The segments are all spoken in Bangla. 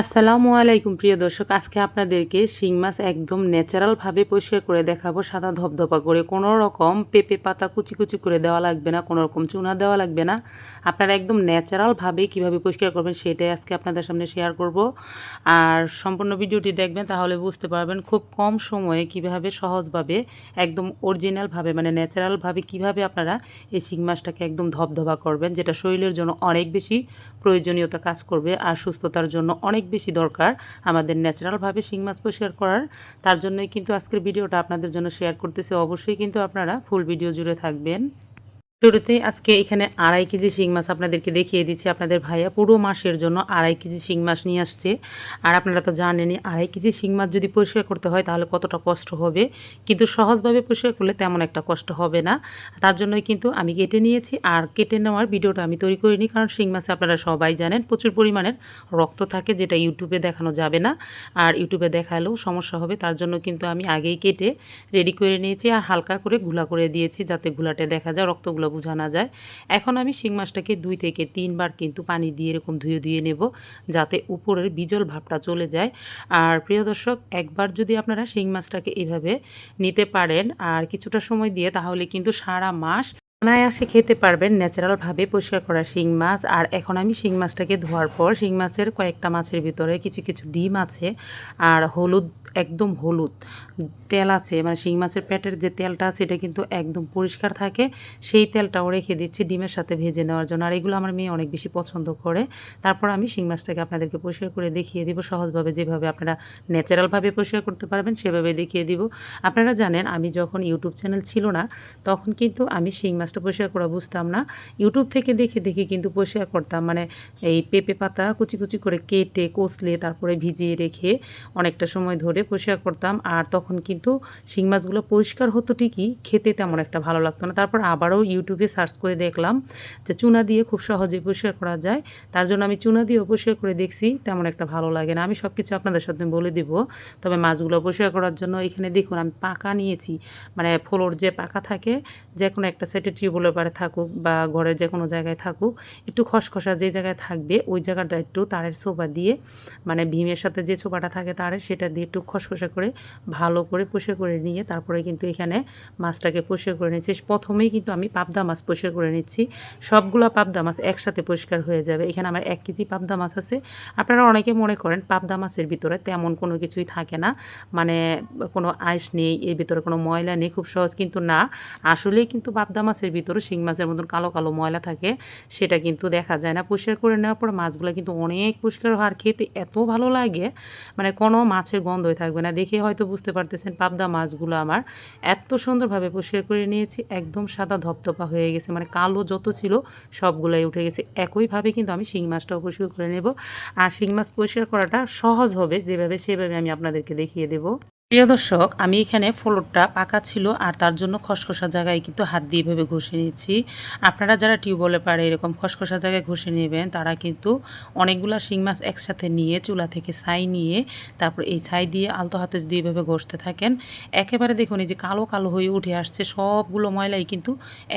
আসসালামু আলাইকুম, প্রিয় দর্শক। আজকে আপনাদেরকে শিং মাছ একদম ন্যাচারালভাবে পরিষ্কার করে দেখাবো। সাদা ধপধপা করে কোনো রকম পেঁপে পাতা কুচি কুচি করে দেওয়া লাগবে না, কোনো রকম চুনা দেওয়া লাগবে না। আপনারা একদম ন্যাচারালভাবে কীভাবে পরিষ্কার করবেন সেটাই আজকে আপনাদের সামনে শেয়ার করব। আর সম্পূর্ণ ভিডিওটি দেখবেন, তাহলে বুঝতে পারবেন খুব কম সময়ে কীভাবে সহজভাবে, একদম অরিজিনালভাবে মানে ন্যাচারালভাবে কীভাবে আপনারা এই শিং মাছটাকে একদম ধপধপা করবেন, যেটা শরীরের জন্য অনেক বেশি প্রয়োজনীয়তা কাজ করবে আর সুস্থতার জন্য অনেক বেশি দরকার আমাদের ন্যাচারালভাবে শিং মাছ পরিষ্কার করার। তার জন্যই কিন্তু আজকের ভিডিওটা আপনাদের জন্য শেয়ার করতেছি। অবশ্যই কিন্তু আপনারা ফুল ভিডিও জুড়ে থাকবেন। শুরুতেই আজকে এখানে আড়াই কেজি শিং মাছ আপনাদেরকে দেখিয়ে দিচ্ছি। আপনাদের ভাইয়া পুরো মাসের জন্য আড়াই কেজি শিং মাছ নিয়ে আসছে। আর আপনারা তো জানেনই, আড়াই কেজি শিং মাছ যদি পরিষ্কার করতে হয় তাহলে কতটা কষ্ট হবে? কিন্তু সহজভাবে পরিষ্কার করলে তেমন একটা কষ্ট হবে না। তার জন্যই কিন্তু আমি কেটে নিয়েছি আর কেটে নেওয়ার ভিডিওটা আমি তৈরি করিনি কারণ শিং মাছে আপনারা সবাই জানেন, প্রচুর পরিমাণের রক্ত থাকে যেটা ইউটিউবে দেখানো যাবে না। আর ইউটিউবে দেখালেও সমস্যা হবে, তার জন্য কিন্তু আমি আগেই কেটে রেডি করে নিয়েছি আর হালকা করে গুলা করে দিয়েছি যাতে গুলাটে দেখা যায়, রক্তগুলো বোঝানো যায়। এখন আমি শিং মাছটাকে দুই থেকে তিনবার কিন্তু পানি দিয়ে এরকম ধুয়ে ধুয়ে নেব, যাতে উপরের বিজল ভাবটা চলে যায়। আর প্রিয় দর্শক, একবার যদি আপনারা শিং মাছটাকে এভাবে নিতে পারেন আর কিছুটা সময় দিয়ে, তাহলে কিন্তু সারা মাস অনায়াসে খেতে পারবেন ন্যাচারালভাবে পরিষ্কার করা শিং মাছ। আর এখন আমি শিং মাছটাকে ধোয়ার পর, শিং মাছের কয়েকটা মাছের ভিতরে কিছু কিছু ডিম আছে, আর হলুদ, একদম হলুদ। তেল আছে মানে শিং মাছের পেটের যে তেলটা আছে, এটা কিন্তু একদম পরিষ্কার থাকে। সেই তেলটাও রেখে দিচ্ছি ডিমের সাথে ভেজে নেওয়ার জন্য। আর এগুলো আমার মেয়ে অনেক বেশি পছন্দ করে। তারপর আমি শিং মাছটাকে আপনাদেরকে পরিষ্কার করে দেখিয়ে দিব। সহজভাবে যেভাবে আপনারা ন্যাচারালভাবে পরিষ্কার করতে পারবেন, সেভাবে দেখিয়ে দিব। আপনারা জানেন, আমি যখন ইউটিউব চ্যানেল ছিল না, তখন কিন্তু আমি শিং মাছটা পরিষ্কার করা বুঝতাম না। ইউটিউব থেকে দেখে দেখে কিন্তু পরিষ্কার করতাম। মানে এই পেঁপে পাতা কুচি কুচি করে কেটে, কষলে, তারপরে ভিজিয়ে রেখে অনেকটা সময় ধরে পরিষ্কার করতাম। আর তখন কিন্তু শিং মাছগুলো পরিষ্কার হতো ঠিকই, খেতে তেমন একটা ভালো লাগতো না। তারপর আবারও ইউটিউবে সার্চ করে দেখলাম যে চুনা দিয়ে খুব সহজে পরিষ্কার করা যায়। তার জন্য আমি চুনা দিয়ে পরিষ্কার করে দেখছি, তেমন একটা ভালো লাগে না। আমি সব কিছু আপনাদের সাথে বলে দিব। তবে মাছগুলো পরিষ্কার করার জন্য এখানে দেখুন, আমি পাকা নিয়েছি। মানে ফ্লোর যে পাকা থাকে যে কোনো একটা সেটে টিউবওয়েলের পারে থাকুক বা ঘরের যে কোনো জায়গায় থাকুক, একটু খসখসা যে জায়গায় থাকবে, ওই জায়গাটা একটু তারের সোফা দিয়ে মানে ভীমের সাথে যে সোফাটা থাকে তারের, সেটা দিয়ে একটু খসখসা করে ভালো করে পরিষ্কার করে নিয়ে তারপরে কিন্তু এখানে মাছটাকে পরিষ্কার করে নিচ্ছি প্রথমেই কিন্তু আমি পাবদা মাছ পরিষ্কার করে নিচ্ছি। সবগুলো পাবদা মাছ একসাথে পরিষ্কার হয়ে যাবে। এখানে আমার এক কেজি পাবদা মাছ আছে। আপনারা অনেকে মনে করেন পাবদা মাছের ভিতরে তেমন কোনো কিছুই থাকে না। মানে কোনো আইস নেই, এর ভিতরে কোনো ময়লা নেই, খুব সহজ। কিন্তু না আসলেই কিন্তু পাবদা মাছের ভিতরে শিং মাছের মতন কালো কালো ময়লা থাকে, সেটা কিন্তু দেখা যায় না। পরিষ্কার করে নেওয়ার পর মাছগুলো কিন্তু অনেক পরিষ্কার হওয়ার খেতে এত ভালো লাগে মানে কোনো মাছের গন্ধই থাকবে না। দেখে হয়তো বুঝতে পারতেছেন। পাবদা মাছগুলো আমার এত সুন্দরভাবে পরিষ্কার করে নিয়েছি, একদম সাদা ধপধপা হয়ে গেছে মানে কালো যত ছিল সবগুলাই উঠে গেছে। একইভাবে কিন্তু আমি শিং মাছটাও পরিষ্কার করে নেব। আর শিং মাছ পরিষ্কার করাটা সহজ হবে, যেভাবে সেভাবে আমি আপনাদেরকে দেখিয়ে দেবো। প্রিয় দর্শক, আমি এখানে ফ্লোরটা পাকা ছিল আর তার জন্য খসখসা জায়গায় কিন্তু হাত দিয়ে এভাবে ঘষে নিয়েছি। আপনারা যারা টিউবওয়েলে পারে এরকম খসখসা জায়গায় ঘষে নেবেন, তারা কিন্তু অনেকগুলো শিং মাছ একসাথে নিয়ে চুলা থেকে ছাই নিয়ে তারপর এই ছাই দিয়ে আলতো হাতে যদি এভাবে ঘষতে থাকেন, একেবারে দেখুন এই যে কালো কালো হয়ে উঠে আসছে, সবগুলো ময়লাই কিন্তু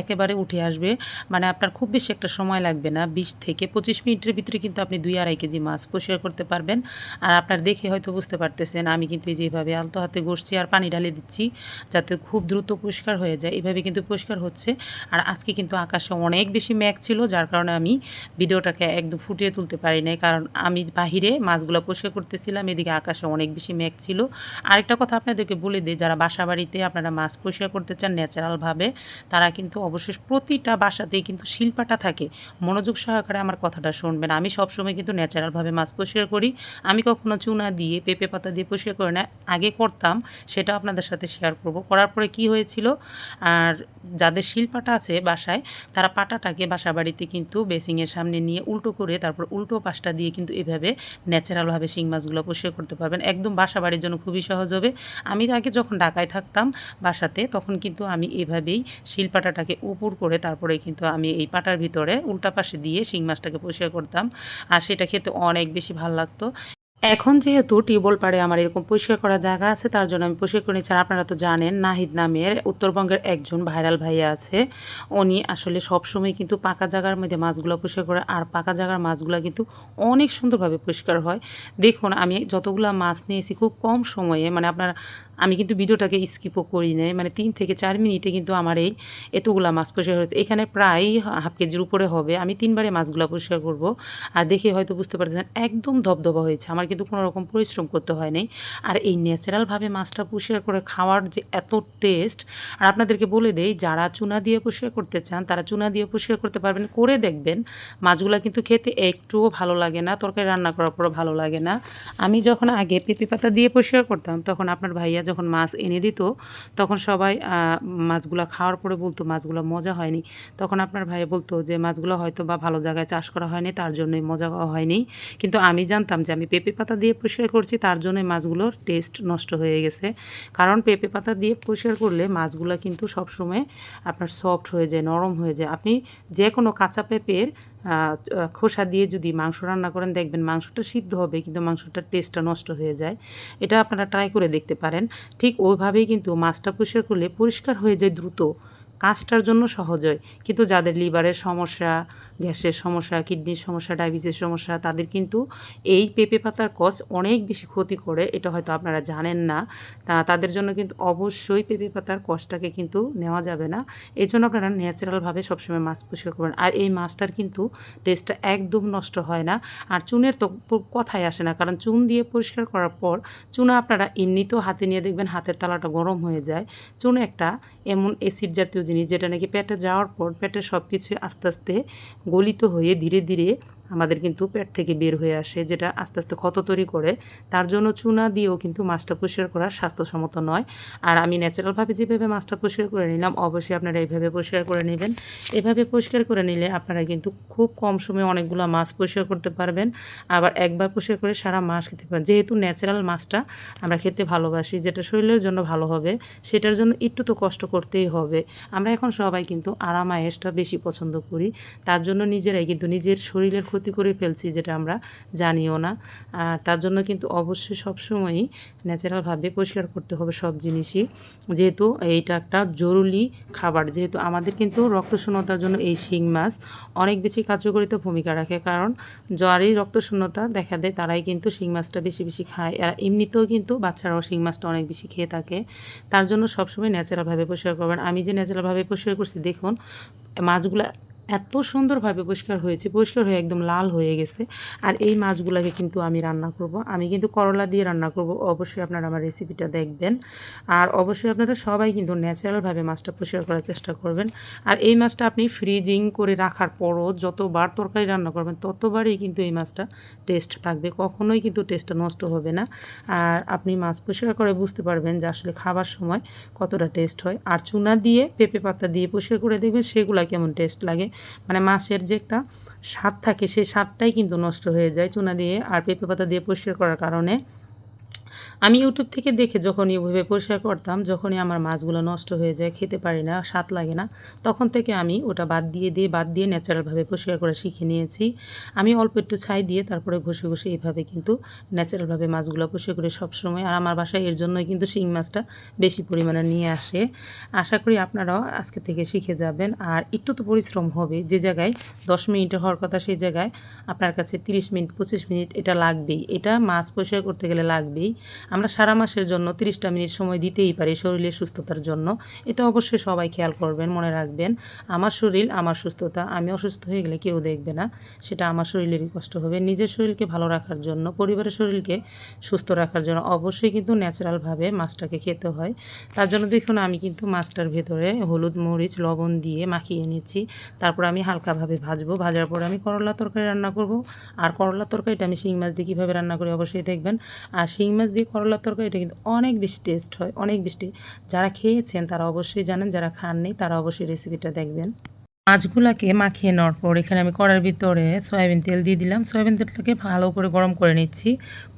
একেবারে উঠে আসবে। মানে আপনার খুব বেশি একটা সময় লাগবে না, বিশ থেকে পঁচিশ মিনিটের ভিতরে কিন্তু আপনি দুই আড়াই কেজি মাছ পরিষ্কার করতে পারবেন। আর আপনার দেখে হয়তো বুঝতে পারতেছেন, আমি কিন্তু এই যেভাবে আলতো হাতে ঘষছি আর পানি ঢালে দিচ্ছি যাতে খুব দ্রুত পরিষ্কার হয়ে যায়। এভাবে কিন্তু পরিষ্কার হচ্ছে। আর আজকে কিন্তু আকাশে অনেক বেশি ম্যাগ ছিল, যার কারণে আমি ভিডিওটাকে একদম ফুটিয়ে তুলতে পারি নাই। কারণ আমি বাহিরে মাছগুলো পরিষ্কার করতেছিলাম, এদিকে আকাশে অনেক বেশি ম্যাগ ছিল। আরেকটা কথা আপনাদেরকে বলে দিই, যারা বাসা বাড়িতে আপনারা মাছ পরিষ্কার করতে চান ন্যাচারালভাবে, তারা কিন্তু অবশ্যই প্রতিটা বাসাতেই কিন্তু শিল্পাটা থাকে। মনোযোগ সহকারে আমার কথাটা শুনবেন। আমি সবসময় কিন্তু ন্যাচারালভাবে মাছ পরিষ্কার করি। আমি কখনো চুনা দিয়ে, পেঁপে পাতা দিয়ে পরিষ্কার করি না। আগে করতাম, সেটা আপনাদের সাথে শেয়ার করব। করার পরে কি হয়েছিল, আর যাদের শিলপাটা আছে বাসায়, তারা পাটাটাকে বাসা বাড়িতে কিন্তু বেসিংয়ের সামনে নিয়ে উল্টো করে, তারপর উল্টো পাশটা দিয়ে কিন্তু এভাবে ন্যাচারালভাবে শিং মাছগুলো পরিষ্কার করতে পারবেন। একদম বাসা বাড়ির জন্য খুবই সহজ হবে। আমি আগে যখন ঢাকায় থাকতাম বাসাতে, তখন কিন্তু আমি এভাবেই শিলপাটাটাকে উপর করে, তারপরে কিন্তু আমি এই পাটার ভিতরে উল্টা পাশে দিয়ে শিং মাছটাকে পরিষ্কার করতাম। আর সেটা খেতে অনেক বেশি ভালো লাগতো। এখন যেহেতু টিউবওয়েল পাড়ে আমার এরকম পরিষ্কার করা জায়গা আছে, তার জন্য আমি পরিষ্কার করে নিচ্ছি আপনারা তো জানেন, নাহিদ নামের উত্তরবঙ্গের একজন ভাইরাল ভাইয়া আছে। উনি আসলে সবসময় কিন্তু পাকা জায়গার মধ্যে মাছগুলো পরিষ্কার করে, আর পাকা জায়গার মাছগুলো কিন্তু অনেক সুন্দরভাবে পরিষ্কার হয়। দেখুন, আমি যতগুলো মাছ নিয়েছি খুব কম সময়ে মানে আপনারা আমি কিন্তু ভিডিওটাকে স্কিপও করি নাই। মানে তিন থেকে চার মিনিটে কিন্তু আমার এই এতগুলা মাছ পরিষ্কার হয়েছে। এখানে প্রায় হাফ কেজির উপরে হবে। আমি তিনবারে মাছগুলো পরিষ্কার করব। আর দেখে হয়তো বুঝতে পারছেন, একদম ধবধবা হয়েছে। আমার কিন্তু কোনো রকম পরিশ্রম করতে হয় নাই। আর এই ন্যাচারালভাবে মাছটা পরিষ্কার করে খাওয়ার যে এত টেস্ট, আর আপনাদেরকে বলে দেই, যারা চুনা দিয়ে পরিষ্কার করতে চান, তারা চুনা দিয়ে পরিষ্কার করতে পারবেন, করে দেখবেন। মাছগুলো কিন্তু খেতে একটুও ভালো লাগে না, তরকারি রান্না করার পরও ভালো লাগে না। আমি যখন আগে পেঁপে পাতা দিয়ে পরিষ্কার করতাম, তখন আপনার ভাইয়া যখন মাছ এনে দিত, তখন সবাই মাছগুলো খাওয়ার পরে বলতো মাছগুলো মজা হয়নি। তখন আপনার ভাই বলতো যে, মাছগুলো হয়তো বা ভালো জায়গায় চাষ করা হয়নি, তার জন্যই মজা হয়নি। কিন্তু আমি জানতাম যে, আমি পেঁপে পাতা দিয়ে পরিষ্কার করছি, তার জন্যই মাছগুলোর টেস্ট নষ্ট হয়ে গেছে। কারণ পেঁপে পাতা দিয়ে পরিষ্কার করলে মাছগুলো কিন্তু সবসময় আপনার সফট হয়ে যায়, নরম হয়ে যায়। আপনি যে কোনো কাঁচা পেঁপের খোসা দিয়ে যদি মাংস রান্না করেন, দেখবেন মাংসটা সিদ্ধ হবে, কিন্তু মাংসটার টেস্টটা নষ্ট হয়ে যায়। এটা আপনারা ট্রাই করে দেখতে পারেন। ঠিক ওইভাবেই কিন্তু মাছটা পরিষ্কার করলে পরিষ্কার হয়ে যায় দ্রুত। কাজটার জন্য সহজ হয়। কিন্তু যাদের লিভারের সমস্যা গ্যাসের সমস্যা, কিডনির সমস্যা, ডায়াবেটিসের সমস্যা, তাদের কিন্তু এই পেঁপে পাতার কষ অনেক বেশি ক্ষতি করে, এটা হয়তো আপনারা জানেন না। তা তাদের জন্য কিন্তু অবশ্যই পেঁপে পাতার কষটাকে কিন্তু নেওয়া যাবে না। এই জন্য আপনারা ন্যাচারালভাবে সবসময় মাছ পরিষ্কার করবেন। আর এই মাছটার কিন্তু টেস্টটা একদম নষ্ট হয় না। আর চুনের তো কথাই আসে না। কারণ চুন দিয়ে পরিষ্কার করার পর চুনা আপনারা এমনিতেও হাতে নিয়ে দেখবেন হাতের তালাটা গরম হয়ে যায়। চুন একটা এমন অ্যাসিড জাতীয় জিনিস যেটা নাকি পেটে যাওয়ার পর পেটে সব কিছু আস্তে আস্তে গলিত হয়ে ধীরে ধীরে আমাদের কিন্তু পেট থেকে বের হয়ে আসে, যেটা আস্তে আস্তে ক্ষত তৈরি করে। তার জন্য চুনা দিয়েও কিন্তু মাছটা পরিষ্কার করা স্বাস্থ্যসম্মত নয়। আর আমি ন্যাচারালভাবে যেভাবে মাছটা পরিষ্কার করে নিলাম, অবশ্যই আপনারা এইভাবে পরিষ্কার করে নেবেন। এভাবে পরিষ্কার করে নিলে আপনারা কিন্তু খুব কম সময়ে অনেকগুলো মাছ পরিষ্কার করতে পারবেন। আবার একবার পরিষ্কার করে সারা মাছ খেতে পারবেন। যেহেতু ন্যাচারাল মাছটা আমরা খেতে ভালোবাসি, যেটা শরীরের জন্য ভালো হবে, সেটার জন্য একটু তো কষ্ট করতেই হবে। আমরা এখন সবাই কিন্তু আরাম আয়েসটা বেশি পছন্দ করি। তার জন্য নিজেরাই কিন্তু নিজের শরীরের ক্ষতি করে ফেলছি যেটা আমরা জানিও না। আর তার জন্য কিন্তু অবশ্যই সবসময়ই ন্যাচারালভাবে পরিষ্কার করতে হবে সব জিনিসই। যেহেতু এইটা একটা জরুরি খাবার, যেহেতু আমাদের কিন্তু রক্তশূন্যতার জন্য এই শিং মাছ অনেক বেশি কার্যকরিত ভূমিকা রাখে। কারণ যারই রক্তশূন্যতা দেখা দেয়, তারাই কিন্তু শিং মাছটা বেশি বেশি খায়। আর এমনিতেও কিন্তু বাচ্চারাও শিং মাছটা অনেক বেশি খেয়ে থাকে। তার জন্য সবসময় ন্যাচারালভাবে পরিষ্কার করবেন। আমি যে ন্যাচারালভাবে পরিষ্কার করছি, দেখুন, মাছগুলো এত সুন্দরভাবে পরিষ্কার হয়েছে, পরিষ্কার হয়ে একদম লাল হয়ে গেছে। আর এই মাছগুলোকে কিন্তু আমি রান্না করব। আমি কিন্তু করলা দিয়ে রান্না করব, অবশ্যই আপনারা আমার রেসিপিটা দেখবেন। আর অবশ্যই আপনারা সবাই কিন্তু ন্যাচারালভাবে মাছটা পরিষ্কার করার চেষ্টা করবেন। আর এই মাছটা আপনি ফ্রিজিং করে রাখার পরও যতবার তরকারি রান্না করবেন, ততবারই কিন্তু এই মাছটা টেস্ট থাকবে। কখনোই কিন্তু টেস্টটা নষ্ট হবে না। আর আপনি মাছ পরিষ্কার করে বুঝতে পারবেন যে আসলে খাবার সময় কতটা টেস্ট হয়। আর চুনা দিয়ে, পেঁপে পাতা দিয়ে পরিষ্কার করে দেখবেন সেগুলা কেমন টেস্ট লাগে। মানে মাছের যে একটা স্বাদ থাকে, সেই স্বাদটাই কিন্তু নষ্ট হয়ে যায় চুনা দিয়ে আর পেঁপে পাতা দিয়ে পরিষ্কার করার কারণে। আমি ইউটিউব থেকে দেখে যখনই ওইভাবে পরিষ্কার করতাম, যখনই আমার মাছগুলো নষ্ট হয়ে যায়, খেতে পারি না, স্বাদ লাগে না, তখন থেকে আমি ওটা বাদ দিয়ে দিয়ে, বাদ দিয়ে ন্যাচারালভাবে পরিষ্কার করা শিখে নিয়েছি। আমি অল্প একটু ছাই দিয়ে তারপরে ঘষে ঘষে এইভাবে কিন্তু ন্যাচারালভাবে মাছগুলো পরিষ্কার করে সবসময়। আর আমার বাসায় এর জন্যই কিন্তু শিং মাছটা বেশি পরিমাণে নিয়ে আসে। আশা করি আপনারাও আজকে থেকে শিখে যাবেন। আর একটু তো পরিশ্রম হবে, যে জায়গায় দশ মিনিটে হওয়ার কথা সেই জায়গায় আপনার কাছে তিরিশ মিনিট, পঁচিশ মিনিট এটা লাগবেই। এটা মাছ পরিষ্কার করতে গেলে লাগবেই। আমরা সারা মাসের জন্য তিরিশটা মিনিট সময় দিতেই পারি শরীরের সুস্থতার জন্য। এটা অবশ্যই সবাই খেয়াল করবেন, মনে রাখবেন। আমার শরীর, আমার সুস্থতা, আমি অসুস্থ হয়ে গেলে কেউ দেখবে না। সেটা আমার শরীরেরই কষ্ট হবে। নিজের শরীরকে ভালো রাখার জন্য, পরিবারের শরীরকে সুস্থ রাখার জন্য অবশ্যই কিন্তু ন্যাচারালভাবে মাছটাকে খেতে হয়। তার জন্য দেখুন, আমি কিন্তু মাছটার ভেতরে হলুদ মরিচ, লবণ দিয়ে মাখিয়ে নিচ্ছি। তারপর আমি হালকাভাবে ভাজবো। ভাজার পরে আমি করলা তরকারি রান্না করব। আর করলা তরকারিটা আমি শিং মাছ দিয়ে কীভাবে রান্না করি অবশ্যই দেখবেন। আর শিং মাছ দিয়ে করলা তরকারিটা কিন্তু অনেক বেশি টেস্ট হয়, অনেক বেশি। যারা খেয়েছেন, তারা অবশ্যই জানেন, যারা খাননি, তারা অবশ্যই রেসিপিটা দেখবেন। মাছগুলাকে মাখিয়ে নেওয়ার পর এখানে আমি কড়ার ভিতরে সয়াবিন তেল দিয়ে দিলাম। সয়াবিন তেলটাকে ভালো করে গরম করে নিচ্ছি।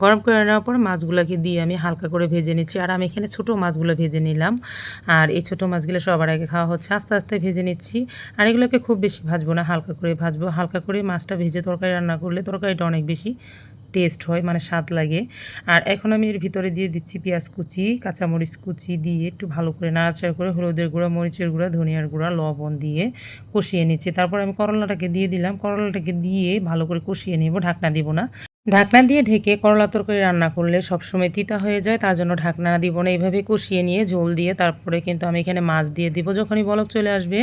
গরম করে নেওয়ার পর মাছগুলোকে দিয়ে আমি হালকা করে ভেজে নিচ্ছি। আর আমি এখানে ছোটো মাছগুলো ভেজে নিলাম। আর এই ছোটো মাছগুলো সবার আগে খাওয়া হচ্ছে। আস্তে আস্তে ভেজে নিচ্ছি। আর এগুলোকে খুব বেশি ভাজবো না, হালকা করে ভাজবো। হালকা করে মাছটা ভেজে তরকারি রান্না করলে তরকারিটা অনেক বেশি টেস্ট হয় মানে স্বাদ লাগে। আর এখন আমি এর ভিতরে দিয়ে দিচ্ছি পেঁয়াজ কুচি, কাঁচামরিচ কুচি দিয়ে একটু ভালো করে নাড়াচাড়া করে হলুদের গুঁড়া, মরিচের গুঁড়া, ধনিয়ার গুঁড়া, লবণ দিয়ে কষিয়ে নিচ্ছি। তারপর আমি করলাটাকে দিয়ে দিলাম। করলাটাকে দিয়ে ভালো করে কষিয়ে নেব, ঢাকনা দিব না। ঢাকনা দিয়ে ঢেকে করলা তরকারি রান্না করলে সবসময় তিতা হয়ে যায়, তার জন্য ঢাকনা দিব না। এইভাবে কষিয়ে নিয়ে ঝোল দিয়ে তারপরে কিন্তু আমি এখানে মাছ দিয়ে দিব। যখনই বলক চলে আসবে,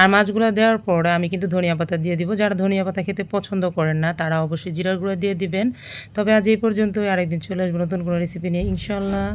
আর মাছগুলো দেওয়ার পরে আমি কিন্তু ধনিয়া পাতা দিয়ে দিব। যারা ধনিয়া পাতা খেতে পছন্দ করেন না, তারা অবশ্যই জিরার গুঁড়া দিয়ে দিবেন। তবে আজ এই পর্যন্ত আরেকদিন চলে আসব নতুন কোনো রেসিপি নিয়ে ইনশাল্লাহ